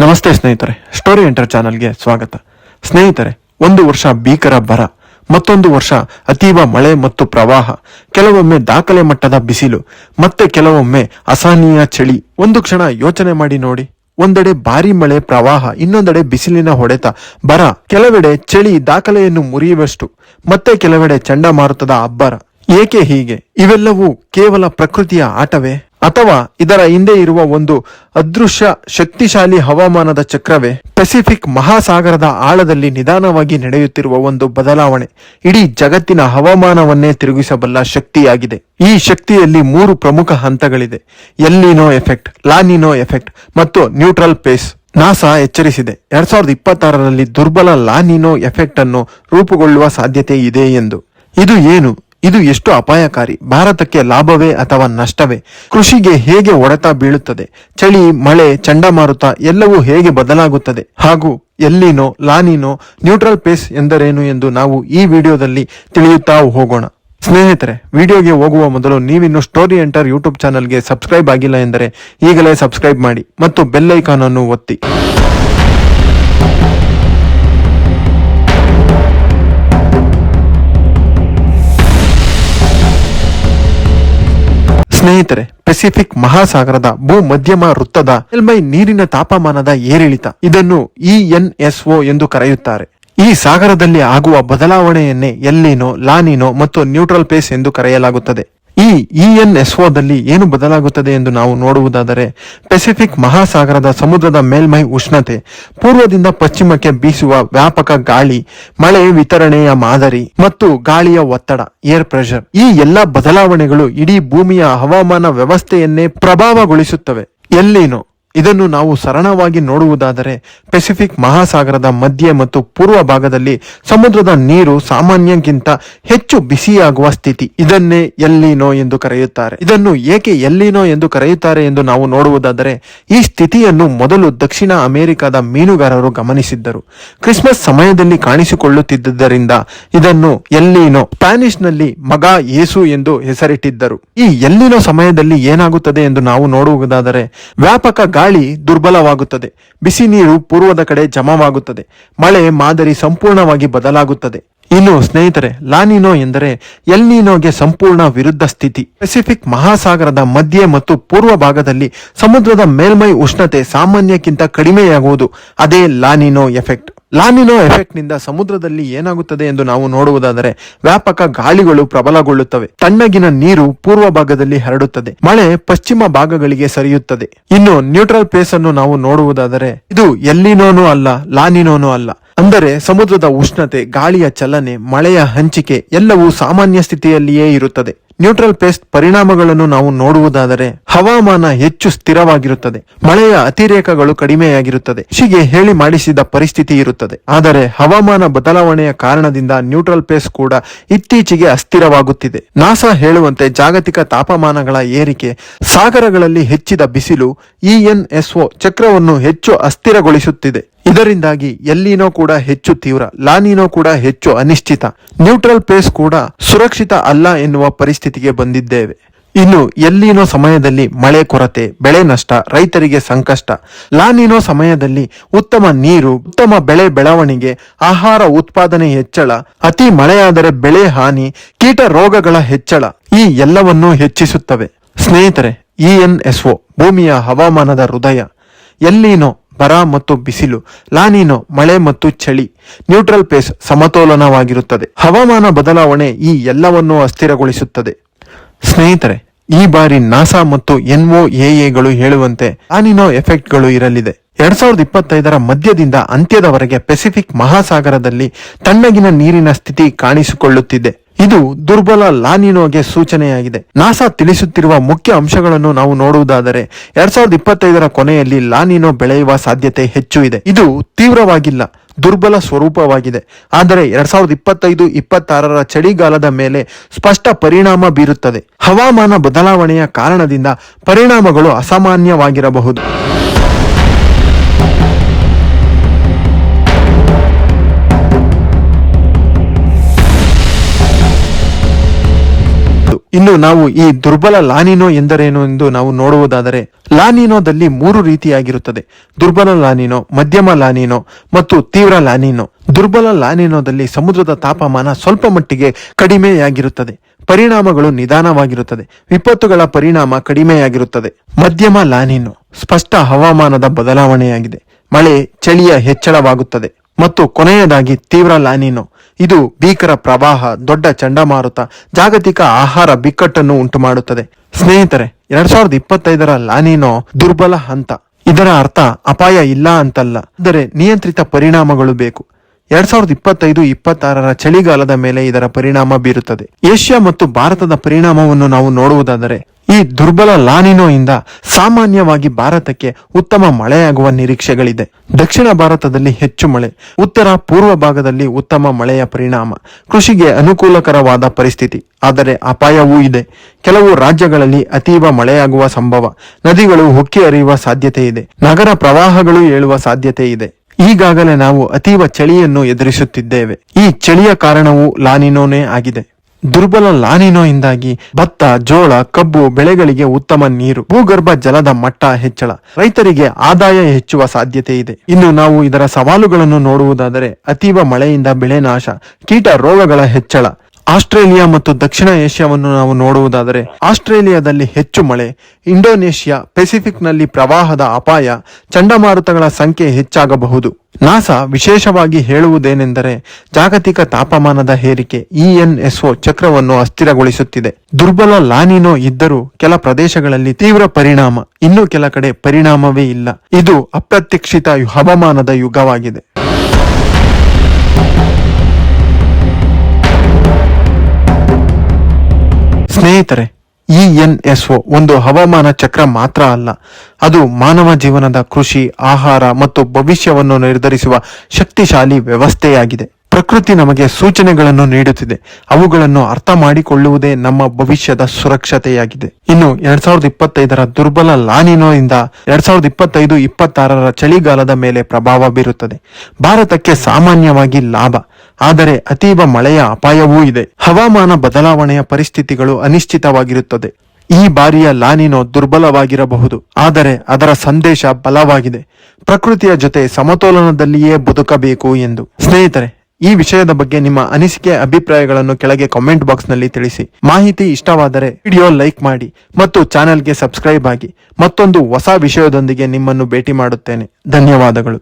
ನಮಸ್ತೆ ಸ್ನೇಹಿತರೆ story enter ಚಾನಲ್ಗೆ ಸ್ವಾಗತ. ಸ್ನೇಹಿತರೆ, ಒಂದು ವರ್ಷ ಭೀಕರ ಬರ, ಮತ್ತೊಂದು ವರ್ಷ ಅತೀವ ಮಳೆ ಮತ್ತು ಪ್ರವಾಹ, ಕೆಲವೊಮ್ಮೆ ದಾಖಲೆ ಮಟ್ಟದ ಬಿಸಿಲು, ಮತ್ತೆ ಕೆಲವೊಮ್ಮೆ ಅಸಹನೀಯ ಚಳಿ. ಒಂದು ಕ್ಷಣ ಯೋಚನೆ ಮಾಡಿ ನೋಡಿ. ಒಂದೆಡೆ ಭಾರಿ ಮಳೆ, ಪ್ರವಾಹ, ಇನ್ನೊಂದೆಡೆ ಬಿಸಿಲಿನ ಹೊಡೆತ, ಬರ, ಕೆಲವೆಡೆ ಚಳಿ ದಾಖಲೆಯನ್ನು ಮುರಿಯುವಷ್ಟು, ಮತ್ತೆ ಕೆಲವೆಡೆ ಚಂಡಮಾರುತದ ಅಬ್ಬರ. ಏಕೆ ಹೀಗೆ? ಇವೆಲ್ಲವೂ ಕೇವಲ ಪ್ರಕೃತಿಯ ಆಟವೇ? ಅಥವಾ ಇದರ ಹಿಂದೆ ಇರುವ ಒಂದು ಅದೃಶ್ಯ ಶಕ್ತಿಶಾಲಿ ಹವಾಮಾನದ ಚಕ್ರವೇ? ಪೆಸಿಫಿಕ್ ಮಹಾಸಾಗರದ ಆಳದಲ್ಲಿ ನಿಧಾನವಾಗಿ ನಡೆಯುತ್ತಿರುವ ಒಂದು ಬದಲಾವಣೆ. ಇಡೀ ಜಗತ್ತಿನ ಹವಾಮಾನವನ್ನೇ ತಿರುಗಿಸಬಲ್ಲ ಶಕ್ತಿಯಾಗಿದೆ. ಈ ಶಕ್ತಿಯಲ್ಲಿ ಮೂರು ಪ್ರಮುಖ ಹಂತಗಳಿದೆ. El Nino effect, La Nina effect ಮತ್ತು ನ್ಯೂಟ್ರಲ್ ಪೇಸ್. ನಾಸಾ ಎಚ್ಚರಿಸಿದೆ. ಎರಡ್ ಸಾವಿರದ ಇಪ್ಪತ್ತಾರರಲ್ಲಿ ದುರ್ಬಲ ಲಾನಿನೋ ಎಫೆಕ್ಟ್ ಅನ್ನು ರೂಪುಗೊಳ್ಳುವ ಸಾಧ್ಯತೆ ಇದೆ ಎಂದು. ಇದು ಏನು? ಇದು ಎಷ್ಟು ಅಪಾಯಕಾರಿ. ಭಾರತಕ್ಕೆ ಲಾಭವೇ ಅಥವಾ ನಷ್ಟವೇ? ಕೃಷಿಗೆ ಹೇಗೆ ಹೊಡೆತ ಬೀಳುತ್ತದೆ? ಚಳಿ, ಮಳೆ, ಚಂಡಮಾರುತ ಎಲ್ಲವೂ ಹೇಗೆ ಬದಲಾಗುತ್ತದೆ? ಹಾಗೂ ಎಲ್ಲಿನೋ, ಲಾನಿನೋ ನ್ಯೂಟ್ರಲ್ ಪೇಸ್ ಎಂದರೇನು ಎಂದು ನಾವು ಈ ವಿಡಿಯೋದಲ್ಲಿ ತಿಳಿಯುತ್ತಾ ಹೋಗೋಣ. ಸ್ನೇಹಿತರೆ, ವಿಡಿಯೋಗೆ ಹೋಗುವ ಮೊದಲು ನೀವಿನ್ನು ಸ್ಟೋರಿ ಎಂಟರ್ ಯೂಟ್ಯೂಬ್ ಚಾನಲ್ಗೆ ಸಬ್ಸ್ಕ್ರೈಬ್ ಆಗಿಲ್ಲ ಎಂದರೆ ಈಗಲೇ ಸಬ್ಸ್ಕ್ರೈಬ್ ಮಾಡಿ ಮತ್ತು ಬೆಲ್ ಅನ್ನು ಒತ್ತಿ. ಸ್ನೇಹಿತರೆ ಪೆಸಿಫಿಕ್ ಮಹಾಸಾಗರದ ಭೂ ಮಧ್ಯಮ ವೃತ್ತದ ಮೇಲ್ಮೈ ನೀರಿನ ತಾಪಮಾನದ ಏರಿಳಿತ. ಇದನ್ನು ಇಎನ್ಎಸ್ಒ ಎಂದು ಕರೆಯುತ್ತಾರೆ. ಈ ಸಾಗರದಲ್ಲಿ ಆಗುವ ಬದಲಾವಣೆಯನ್ನೇ ಎಲ್ಲಿನೋ, ಲಾನಿನೋ ಮತ್ತು ನ್ಯೂಟ್ರಲ್ ಪೇಸ್ ಎಂದು ಕರೆಯಲಾಗುತ್ತದೆ. ಈ ಇಎನ್ಎಸ್ಒದಲ್ಲಿ ಏನು ಬದಲಾಗುತ್ತದೆ ಎಂದು ನಾವು ನೋಡುವುದಾದರೆ ಪೆಸಿಫಿಕ್ ಮಹಾಸಾಗರದ ಸಮುದ್ರದ ಮೇಲ್ಮೈ ಉಷ್ಣತೆ, ಪೂರ್ವದಿಂದ ಪಶ್ಚಿಮಕ್ಕೆ ಬೀಸುವ ವ್ಯಾಪಕ ಗಾಳಿ, ಮಳೆ ವಿತರಣೆಯ ಮಾದರಿ ಮತ್ತು ಗಾಳಿಯ ಒತ್ತಡ ಏರ್ ಪ್ರೆಷರ್ ಈ ಎಲ್ಲ ಬದಲಾವಣೆಗಳು ಇಡೀ ಭೂಮಿಯ ಹವಾಮಾನ ವ್ಯವಸ್ಥೆಯನ್ನೇ ಪ್ರಭಾವಗೊಳಿಸುತ್ತವೆ. ಎಲ್ಲಿನೋ ಇದನ್ನು ನಾವು ಸರಳವಾಗಿ ನೋಡುವುದಾದರೆ ಪೆಸಿಫಿಕ್ ಮಹಾಸಾಗರದ ಮಧ್ಯೆ ಮತ್ತು ಪೂರ್ವ ಭಾಗದಲ್ಲಿ ಸಮುದ್ರದ ನೀರು ಸಾಮಾನ್ಯಕ್ಕಿಂತ ಹೆಚ್ಚು ಬಿಸಿಯಾಗುವ ಸ್ಥಿತಿ. ಇದನ್ನೇ ಎಲ್ಲಿನೋ ಎಂದು ಕರೆಯುತ್ತಾರೆ. ಇದನ್ನು ಏಕೆ ಎಲ್ಲಿನೋ ಎಂದು ಕರೆಯುತ್ತಾರೆ ಎಂದು ನಾವು ನೋಡುವುದಾದರೆ ಈ ಸ್ಥಿತಿಯನ್ನು ಮೊದಲು ದಕ್ಷಿಣ ಅಮೆರಿಕದ ಮೀನುಗಾರರು ಗಮನಿಸಿದ್ದರು. ಕ್ರಿಸ್ಮಸ್ ಸಮಯದಲ್ಲಿ ಕಾಣಿಸಿಕೊಳ್ಳುತ್ತಿದ್ದರಿಂದ ಇದನ್ನು ಎಲ್ಲಿನೋ, ಸ್ಪ್ಯಾನಿಷ್ನಲ್ಲಿ ಮಗ ಯೇಸು ಎಂದು ಹೆಸರಿಟ್ಟಿದ್ದರು. ಈ ಎಲ್ಲಿನೋ ಸಮಯದಲ್ಲಿ ಏನಾಗುತ್ತದೆ ಎಂದು ನಾವು ನೋಡುವುದಾದರೆ ವ್ಯಾಪಕ ಗಾಳಿ ದುರ್ಬಲವಾಗುತ್ತದೆ. ಬಿಸಿ ನೀರು ಪೂರ್ವದ ಕಡೆ ಜಮವಾಗುತ್ತದೆ. ಮಳೆ ಮಾದರಿ ಸಂಪೂರ್ಣವಾಗಿ ಬದಲಾಗುತ್ತದೆ. ಇನ್ನು ಸ್ನೇಹಿತರೆ, ಲಾನಿನೋ ಎಂದರೆ ಎಲ್ನಿನೋಗೆ ಸಂಪೂರ್ಣ ವಿರುದ್ಧ ಸ್ಥಿತಿ. ಪೆಸಿಫಿಕ್ ಮಹಾಸಾಗರದ ಮಧ್ಯೆ ಮತ್ತು ಪೂರ್ವ ಭಾಗದಲ್ಲಿ ಸಮುದ್ರದ ಮೇಲ್ಮೈ ಉಷ್ಣತೆ ಸಾಮಾನ್ಯಕ್ಕಿಂತ ಕಡಿಮೆಯಾಗುವುದು. ಅದೇ ಲಾನಿನೋ ಎಫೆಕ್ಟ್. ಲಾನಿನೋ ಎಫೆಕ್ಟ್ನಿಂದ ಸಮುದ್ರದಲ್ಲಿ ಏನಾಗುತ್ತದೆ ಎಂದು ನಾವು ನೋಡುವುದಾದರೆ ವ್ಯಾಪಕ ಗಾಳಿಗಳು ಪ್ರಬಲಗೊಳ್ಳುತ್ತವೆ. ತಣ್ಣಗಿನ ನೀರು ಪೂರ್ವ ಭಾಗದಲ್ಲಿ ಹರಡುತ್ತದೆ. ಮಳೆ ಪಶ್ಚಿಮ ಭಾಗಗಳಿಗೆ ಸರಿಯುತ್ತದೆ. ಇನ್ನು ನ್ಯೂಟ್ರಲ್ ಪ್ಲೇಸ್ ಅನ್ನು ನಾವು ನೋಡುವುದಾದರೆ ಇದು ಎಲ್ಲಿನೋನೂ ಅಲ್ಲ ಲಾನಿನೋನೂ ಅಲ್ಲ. ಅಂದರೆ ಸಮುದ್ರದ ಉಷ್ಣತೆ, ಗಾಳಿಯ ಚಲನೆ, ಮಳೆಯ ಹಂಚಿಕೆ ಎಲ್ಲವೂ ಸಾಮಾನ್ಯ ಸ್ಥಿತಿಯಲ್ಲಿಯೇ ಇರುತ್ತದೆ. ನ್ಯೂಟ್ರಲ್ ಪೇಸ್ಟ್ ಪರಿಣಾಮಗಳನ್ನು ನಾವು ನೋಡುವುದಾದರೆ ಹವಾಮಾನ ಹೆಚ್ಚು ಸ್ಥಿರವಾಗಿರುತ್ತದೆ. ಮಳೆಯ ಅತಿರೇಕಗಳು ಕಡಿಮೆಯಾಗಿರುತ್ತದೆ. ಕೃಷಿಗೆ ಹೇಳಿ ಮಾಡಿಸಿದ ಪರಿಸ್ಥಿತಿ ಇರುತ್ತದೆ. ಆದರೆ ಹವಾಮಾನ ಬದಲಾವಣೆಯ ಕಾರಣದಿಂದ ನ್ಯೂಟ್ರಲ್ ಪೇಸ್ ಕೂಡ ಇತ್ತೀಚೆಗೆ ಅಸ್ಥಿರವಾಗುತ್ತಿದೆ. ನಾಸಾ ಹೇಳುವಂತೆ ಜಾಗತಿಕ ತಾಪಮಾನಗಳ ಏರಿಕೆ, ಸಾಗರಗಳಲ್ಲಿ ಹೆಚ್ಚಿದ ಬಿಸಿಲು ಇಎನ್ಎಸ್ಒ ಚಕ್ರವನ್ನು ಹೆಚ್ಚು ಅಸ್ಥಿರಗೊಳಿಸುತ್ತಿದೆ. ಇದರಿಂದಾಗಿ ಎಲ್ಲಿನೋ ಕೂಡ ಹೆಚ್ಚು ತೀವ್ರ, ಲಾನಿನೋ ಕೂಡ ಹೆಚ್ಚು ಅನಿಶ್ಚಿತ, ನ್ಯೂಟ್ರಲ್ ಪೇಸ್ ಕೂಡ ಸುರಕ್ಷಿತ ಅಲ್ಲ ಎನ್ನುವ ಪರಿಸ್ಥಿತಿಗೆ ಬಂದಿದ್ದೇವೆ. ಇನ್ನು ಎಲ್ಲಿನೋ ಸಮಯದಲ್ಲಿ ಮಳೆ ಕೊರತೆ, ಬೆಳೆ ನಷ್ಟ, ರೈತರಿಗೆ ಸಂಕಷ್ಟ, ಲಾನಿನೋ ಸಮಯದಲ್ಲಿ ಉತ್ತಮ ನೀರು, ಉತ್ತಮ ಬೆಳೆ ಬೆಳವಣಿಗೆ, ಆಹಾರ ಉತ್ಪಾದನೆ ಹೆಚ್ಚಳ, ಅತಿ ಮಳೆಯಾದರೆ ಬೆಳೆ ಹಾನಿ, ಕೀಟ ರೋಗಗಳ ಹೆಚ್ಚಳ ಈ ಎಲ್ಲವನ್ನೂ ಹೆಚ್ಚಿಸುತ್ತವೆ. ಸ್ನೇಹಿತರೆ ಇಎನ್ಎಸ್ಒ ಭೂಮಿಯ ಹವಾಮಾನದ ಹೃದಯ, ಎಲ್ಲಿನೋ ಬರ ಮತ್ತು ಬಿಸಿಲು ಲಾನಿನೋ ಮಳೆ ಮತ್ತು ಚಳಿ ನ್ಯೂಟ್ರಲ್ ಪೇಸ್ ಸಮತೋಲನವಾಗಿರುತ್ತದೆ. ಹವಾಮಾನ ಬದಲಾವಣೆ ಈ ಎಲ್ಲವನ್ನೂ ಅಸ್ಥಿರಗೊಳಿಸುತ್ತದೆ. ಸ್ನೇಹಿತರೆ, ಈ ಬಾರಿ ನಾಸಾ ಮತ್ತು ಎನ್ಒಎಎಗಳು ಹೇಳುವಂತೆ ಲಾನಿನೋ ಎಫೆಕ್ಟ್ಗಳು ಇರಲಿದೆ. ಎರಡ್ ಸಾವಿರದ ಇಪ್ಪತ್ತೈದರ ಮಧ್ಯದಿಂದ ಅಂತ್ಯದವರೆಗೆ ಪೆಸಿಫಿಕ್ ಮಹಾಸಾಗರದಲ್ಲಿ ತಣ್ಣಗಿನ ನೀರಿನ ಸ್ಥಿತಿ ಕಾಣಿಸಿಕೊಳ್ಳುತ್ತಿದೆ. ಇದು ದುರ್ಬಲ ಲಾನಿನೋಗೆ ಸೂಚನೆಯಾಗಿದೆ. ನಾಸಾ ತಿಳಿಸುತ್ತಿರುವ ಮುಖ್ಯ ಅಂಶಗಳನ್ನು ನಾವು ನೋಡುವುದಾದರೆ, ಎರಡ್ ಸಾವಿರದ ಇಪ್ಪತ್ತೈದರ ಕೊನೆಯಲ್ಲಿ ಲಾನಿನೋ ಬೆಳೆಯುವ ಸಾಧ್ಯತೆ ಹೆಚ್ಚು ಇದೆ. ಇದು ತೀವ್ರವಾಗಿಲ್ಲ, ದುರ್ಬಲ ಸ್ವರೂಪವಾಗಿದೆ. ಆದರೆ ಎರಡ್ ಸಾವಿರದ ಇಪ್ಪತ್ತೈದು, ಇಪ್ಪತ್ತಾರರ ಚಳಿಗಾಲದ ಮೇಲೆ ಸ್ಪಷ್ಟ ಪರಿಣಾಮ ಬೀರುತ್ತದೆ. ಹವಾಮಾನ ಬದಲಾವಣೆಯ ಕಾರಣದಿಂದ ಪರಿಣಾಮಗಳು ಅಸಾಮಾನ್ಯವಾಗಿರಬಹುದು. ಇನ್ನು ನಾವು ಈ ದುರ್ಬಲ ಲಾನಿನೋ ಎಂದರೇನು ಎಂದು ನಾವು ನೋಡುವುದಾದರೆ, ಲಾನಿನೋದಲ್ಲಿ ಮೂರು ರೀತಿಯಾಗಿರುತ್ತದೆ. ದುರ್ಬಲ ಲಾನಿನೋ, ಮಧ್ಯಮ ಲಾನಿನೋ ಮತ್ತು ತೀವ್ರ ಲಾನಿನೋ. ದುರ್ಬಲ ಲಾನಿನೋದಲ್ಲಿ ಸಮುದ್ರದ ತಾಪಮಾನ ಸ್ವಲ್ಪ ಮಟ್ಟಿಗೆ ಕಡಿಮೆಯಾಗಿರುತ್ತದೆ. ಪರಿಣಾಮಗಳು ನಿಧಾನವಾಗಿರುತ್ತದೆ. ವಿಪತ್ತುಗಳ ಪರಿಣಾಮ ಕಡಿಮೆಯಾಗಿರುತ್ತದೆ. ಮಧ್ಯಮ ಲಾನಿನೋ, ಸ್ಪಷ್ಟ ಹವಾಮಾನದ ಬದಲಾವಣೆಯಾಗಿದೆ. ಮಳೆ, ಚಳಿಯ ಹೆಚ್ಚಳವಾಗುತ್ತದೆ. ಮತ್ತು ಕೊನೆಯದಾಗಿ ತೀವ್ರ ಲಾನಿನೋ. ಇದು ಭೀಕರ ಪ್ರವಾಹ, ದೊಡ್ಡ ಚಂಡಮಾರುತ, ಜಾಗತಿಕ ಆಹಾರ ಬಿಕ್ಕಟ್ಟನ್ನು ಉಂಟು ಮಾಡುತ್ತದೆ ಸ್ನೇಹಿತರೆ, ಎರಡ್ ಸಾವಿರದ ಇಪ್ಪತ್ತೈದರ ಲಾನಿನೋ ದುರ್ಬಲ ಹಂತ. ಇದರ ಅರ್ಥ ಅಪಾಯ ಇಲ್ಲ ಅಂತಲ್ಲ, ಆದರೆ ನಿಯಂತ್ರಿತ ಪರಿಣಾಮಗಳು ಬೇಕು. ಎರಡ್ ಸಾವಿರದ ಇಪ್ಪತ್ತೈದು, ಇಪ್ಪತ್ತಾರರ ಚಳಿಗಾಲದ ಮೇಲೆ ಇದರ ಪರಿಣಾಮ ಬೀರುತ್ತದೆ. ಏಷ್ಯಾ ಮತ್ತು ಭಾರತದ ಪರಿಣಾಮವನ್ನು ನಾವು ನೋಡುವುದಾದರೆ ಈ ದುರ್ಬಲ ಲಾನಿನೋ ಇಂದ ಸಾಮಾನ್ಯವಾಗಿ ಭಾರತಕ್ಕೆ ಉತ್ತಮ ಮಳೆಯಾಗುವ ನಿರೀಕ್ಷೆಗಳಿದೆ. ದಕ್ಷಿಣ ಭಾರತದಲ್ಲಿ ಹೆಚ್ಚು ಮಳೆ, ಉತ್ತರ ಪೂರ್ವ ಭಾಗದಲ್ಲಿ ಉತ್ತಮ ಮಳೆಯ ಪರಿಣಾಮ, ಕೃಷಿಗೆ ಅನುಕೂಲಕರವಾದ ಪರಿಸ್ಥಿತಿ. ಆದರೆ ಅಪಾಯವೂ ಇದೆ. ಕೆಲವು ರಾಜ್ಯಗಳಲ್ಲಿ ಅತೀವ ಮಳೆಯಾಗುವ ಸಂಭವ, ನದಿಗಳು ಹೊಕ್ಕಿ ಹರಿಯುವ ಸಾಧ್ಯತೆ ಇದೆ, ನಗರ ಪ್ರವಾಹಗಳು ಏಳುವ ಸಾಧ್ಯತೆ ಇದೆ. ಈಗಾಗಲೇ ನಾವು ಅತೀವ ಚಳಿಯನ್ನು ಎದುರಿಸುತ್ತಿದ್ದೇವೆ. ಈ ಚಳಿಯ ಕಾರಣವು ಲಾನಿನೋನೇ ಆಗಿದೆ. ದುರ್ಬಲ ಲಾನಿನೋ ಇಂದಾಗಿ ಭತ್ತ, ಜೋಳ, ಕಬ್ಬು ಬೆಳೆಗಳಿಗೆ ಉತ್ತಮ ನೀರು, ಭೂಗರ್ಭ ಜಲದ ಮಟ್ಟ ಹೆಚ್ಚಳ, ರೈತರಿಗೆ ಆದಾಯ ಹೆಚ್ಚುವ ಸಾಧ್ಯತೆ ಇದೆ. ಇನ್ನು ನಾವು ಇದರ ಸವಾಲುಗಳನ್ನು ನೋಡುವುದಾದರೆ ಅತೀವ ಮಳೆಯಿಂದ ಬೆಳೆ ನಾಶ, ಕೀಟ ರೋಗಗಳ ಹೆಚ್ಚಳ. ಆಸ್ಟ್ರೇಲಿಯಾ ಮತ್ತು ದಕ್ಷಿಣ ಏಷ್ಯಾವನ್ನು ನಾವು ನೋಡುವುದಾದರೆ ಆಸ್ಟ್ರೇಲಿಯಾದಲ್ಲಿ ಹೆಚ್ಚು ಮಳೆ, ಇಂಡೋನೇಷ್ಯಾ ಪೆಸಿಫಿಕ್ನಲ್ಲಿ ಪ್ರವಾಹದ ಅಪಾಯ, ಚಂಡಮಾರುತಗಳ ಸಂಖ್ಯೆ ಹೆಚ್ಚಾಗಬಹುದು. ನಾಸಾ ವಿಶೇಷವಾಗಿ ಹೇಳುವುದೇನೆಂದರೆ ಜಾಗತಿಕ ತಾಪಮಾನದ ಹೇರಿಕೆ ಇಎನ್ಎಸ್ಒ ಚಕ್ರವನ್ನು ಅಸ್ಥಿರಗೊಳಿಸುತ್ತಿದೆ. ದುರ್ಬಲ ಲಾನಿನೋ ಇದ್ದರೂ ಕೆಲ ಪ್ರದೇಶಗಳಲ್ಲಿ ತೀವ್ರ ಪರಿಣಾಮ, ಇನ್ನು ಕೆಲ ಕಡೆ ಪರಿಣಾಮವೇ ಇಲ್ಲ. ಇದು ಅಪ್ರತ್ಯಕ್ಷಿತ ಹವಾಮಾನದ ಯುಗವಾಗಿದೆ. ಸ್ನೇಹಿತರೆ ಇ ಎನ್ ಎಸ್ ಒ ಒಂದು ಹವಾಮಾನ ಚಕ್ರ ಮಾತ್ರ ಅಲ್ಲ. ಅದು ಮಾನವ ಜೀವನದ ಕೃಷಿ, ಆಹಾರ ಮತ್ತು ಭವಿಷ್ಯವನ್ನು ನಿರ್ಧರಿಸುವ ಶಕ್ತಿಶಾಲಿ ವ್ಯವಸ್ಥೆಯಾಗಿದೆ. ಪ್ರಕೃತಿ ನಮಗೆ ಸೂಚನೆಗಳನ್ನು ನೀಡುತ್ತಿದೆ. ಅವುಗಳನ್ನು ಅರ್ಥ ಮಾಡಿಕೊಳ್ಳುವುದೇ ನಮ್ಮ ಭವಿಷ್ಯದ ಸುರಕ್ಷತೆಯಾಗಿದೆ. ಇನ್ನು ಎರಡ್ ಸಾವಿರದ ಇಪ್ಪತ್ತೈದರ ದುರ್ಬಲ ಲಾನಿನೋಯಿಂದ ಎರಡ್ ಸಾವಿರದ ಇಪ್ಪತ್ತೈದು, ಇಪ್ಪತ್ತಾರರ ಚಳಿಗಾಲದ ಮೇಲೆ ಪ್ರಭಾವ ಬೀರುತ್ತದೆ. ಭಾರತಕ್ಕೆ ಸಾಮಾನ್ಯವಾಗಿ ಲಾಭ. ಆದರೆ ಅತೀವ ಮಳೆಯ ಅಪಾಯವೂ ಇದೆ. ಹವಾಮಾನ ಬದಲಾವಣೆಯ ಪರಿಸ್ಥಿತಿಗಳು ಅನಿಶ್ಚಿತವಾಗಿರುತ್ತದೆ. ಈ ಬಾರಿಯ ಲಾನಿನೋ ದುರ್ಬಲವಾಗಿರಬಹುದು. ಆದರೆ ಅದರ ಸಂದೇಶ ಬಲವಾಗಿದೆ. ಪ್ರಕೃತಿಯ ಜೊತೆ ಸಮತೋಲನದಲ್ಲಿಯೇ ಬದುಕಬೇಕು ಎಂದು. ಸ್ನೇಹಿತರೆ, ಈ ವಿಷಯದ ಬಗ್ಗೆ ನಿಮ್ಮ ಅನಿಸಿಕೆ ಅಭಿಪ್ರಾಯಗಳನ್ನು ಕೆಳಗೆ ಕಾಮೆಂಟ್ ಬಾಕ್ಸ್ನಲ್ಲಿ ತಿಳಿಸಿ. ಮಾಹಿತಿ ಇಷ್ಟವಾದರೆ ವಿಡಿಯೋ ಲೈಕ್ ಮಾಡಿ ಮತ್ತು ಚಾನೆಲ್ಗೆ ಸಬ್ಸ್ಕ್ರೈಬ್ ಆಗಿ ಮತ್ತೊಂದು ಹೊಸ ವಿಷಯದೊಂದಿಗೆ ನಿಮ್ಮನ್ನು ಭೇಟಿ ಮಾಡುತ್ತೇನೆ. ಧನ್ಯವಾದಗಳು.